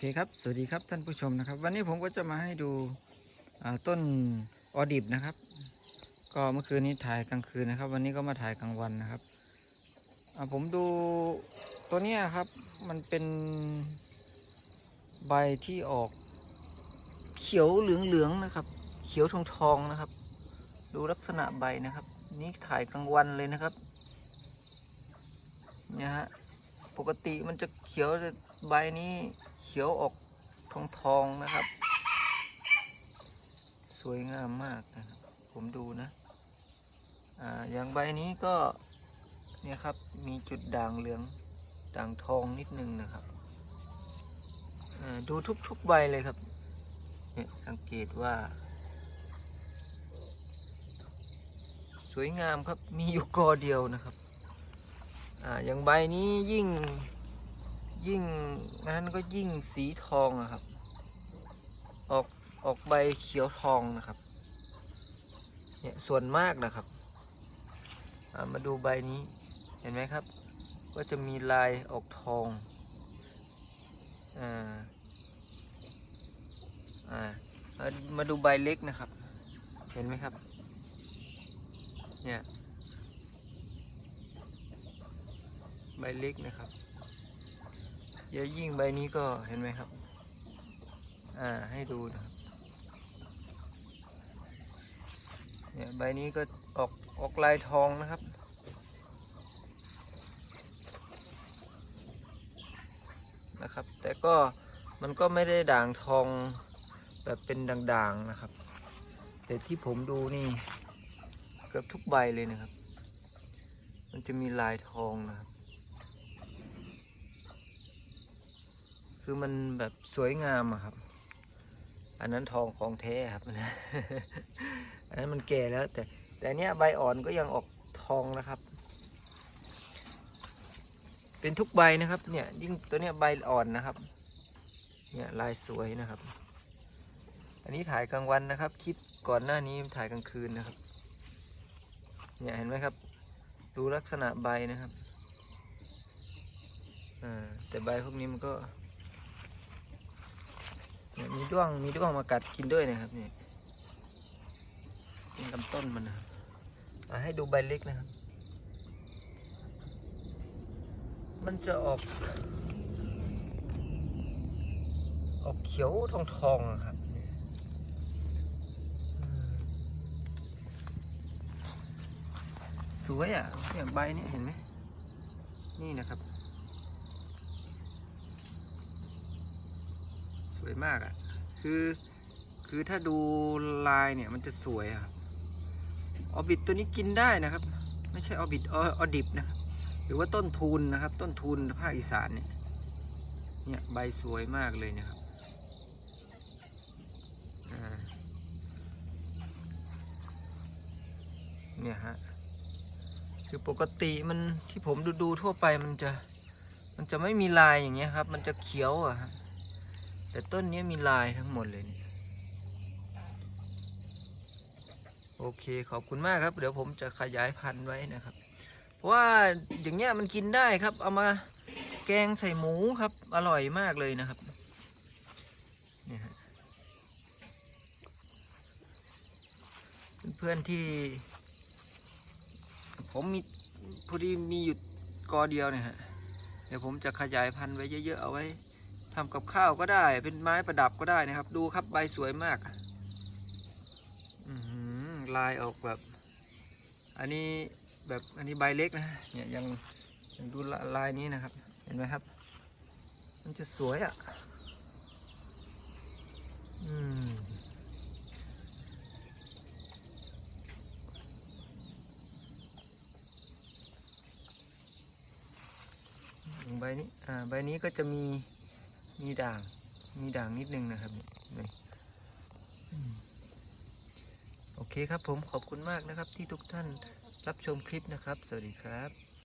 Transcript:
เคครับ สวัสดีครับท่านผู้ชมนะครับ วันนี้ผมก็จะมาให้ดูต้นออดิบนะครับ ก็เมื่อคืนนี้ถ่ายกลางคืนนะครับ วันนี้ก็มาถ่ายกลางวันนะครับผมดูตัวนี้ครับ มันเป็นใบที่ออกเขียวเหลืองๆนะครับ เขียวทองทองๆนะครับ ดูลักษณะใบนะครับ นี่ถ่ายกลางวันเลยนะครับเนี่ยฮะ ปกติมันจะเขียวแต่ใบนี้เขียวออกทองทองนะครับ สวยงามมากนะครับ ผมดูนะอ่าอย่างใบนี้ก็เนี่ยครับมีจุดด่างเหลืองด่างทองนิดนึงนะครับอ่าดูทุกๆใบเลยครับเนี่ยสังเกตว่า สวยงามครับมีอยู่กอเดียวนะครับ อ่าอย่างใบนี้ยิ่งยิ่งนั้นก็ยิ่งสีทองอะครับ ออกออกใบเขียวทองนะครับ เนี่ยส่วนมากนะครับามาดูใบนี้เห็นไหมครับ ก็จะมีลายออกทองอ่าอ่ามามาดูใบเล็กนะครับ เห็นไหมครับ เนี่ย ใบเล็กนะครับเดี๋ยวยิ่งใบนี้ก็เห็นไหมครับ อ่าให้ดูนะครับ เนี่ยใบนี้ก็ออกออกลายทองนะครับ นะครับ แต่ก็มันก็ไม่ได้ด่างทองแบบเป็นด่างๆนะครับ แต่ที่ผมดูนี่เกือบทุกใบเลยนะครับ มันจะมีลายทองนะครับ คือมันแบบสวยงามอะครับ อันนั้นทองของแท้ครับ อันนั้นมันแก่แล้ว แต่ แต่เนี้ยใบอ่อนก็ยังออกทองนะครับ เป็นทุกใบนะครับ เนี่ย ยิ่งตัวเนี้ยใบอ่อนนะครับ เนี่ยลายสวยนะครับ อันนี้ถ่ายกลางวันนะครับ คลิปก่อนหน้านี้ถ่ายกลางคืนนะครับ เนี่ยเห็นไหมครับ ดูลักษณะใบนะครับ อ่า แต่ใบพวกนี้มันก็ มีด้วงมีด้วงมากัดกินด้วยนะครับเนี่ยเป็นลำต้นมันนะครับอ่าให้ดูใบเล็กนะครับ มันจะออก ออกเขียวทองทองอะครับสวยอะอย่างใบนี้เห็นไหมนี่นะครับ วยมากอะ คือคือถ้าดูลายเนี่ยมันจะสวยอะครับออบิทตัวนี้กินได้นะครับ ไม่ใช่ออบิทออดิบนะครับหรือว่าต้นทุนนะครับ ต้นทุนภาคอีสานเนี่ยเนี่ยใบสวยมากเลยนะครับเนี่ยฮะคือปกติมันที่ผมดูดูทั่วไปมันจะ มันจะไม่มีลายอย่างเงี้ยครับ มันจะเขียวอะฮะ แต่ต้นนี้มีลายทั้งหมดเลยนี่โอเคขอบคุณมากครับ เดี๋ยวผมจะขยายพันธุ์ไว้นะครับ เพราะว่าอย่างเงี้ยมันกินได้ครับ เอามาแกงใส่หมูครับ อร่อยมากเลยนะครับเนี่ฮะเพื่อนๆที่ ผมมีพอดีมีอยู่กอเดียวเนี่ยฮะเดี๋ยวผมจะขยายพันธุ์ไว้เยอะๆเอาไว้ ทำกับข้าวก็ได้ เป็นไม้ประดับก็ได้นะครับ ดูครับใบสวยมากลายออกแบบ อันนี้แบบอันนี้ใบเล็กนะเนี่ยยังยังดูลายนี้นะครับ เห็นไหมครับ มันจะสวยอะ่ะอืมใบนี้อ่าใบนี้ก็จะมี มีด่าง มีด่างนิดนึงนะครับเนี่ยโอเคครับผมขอบคุณมากนะครับที่ทุกท่านรับชมคลิปนะครับ สวัสดีครับ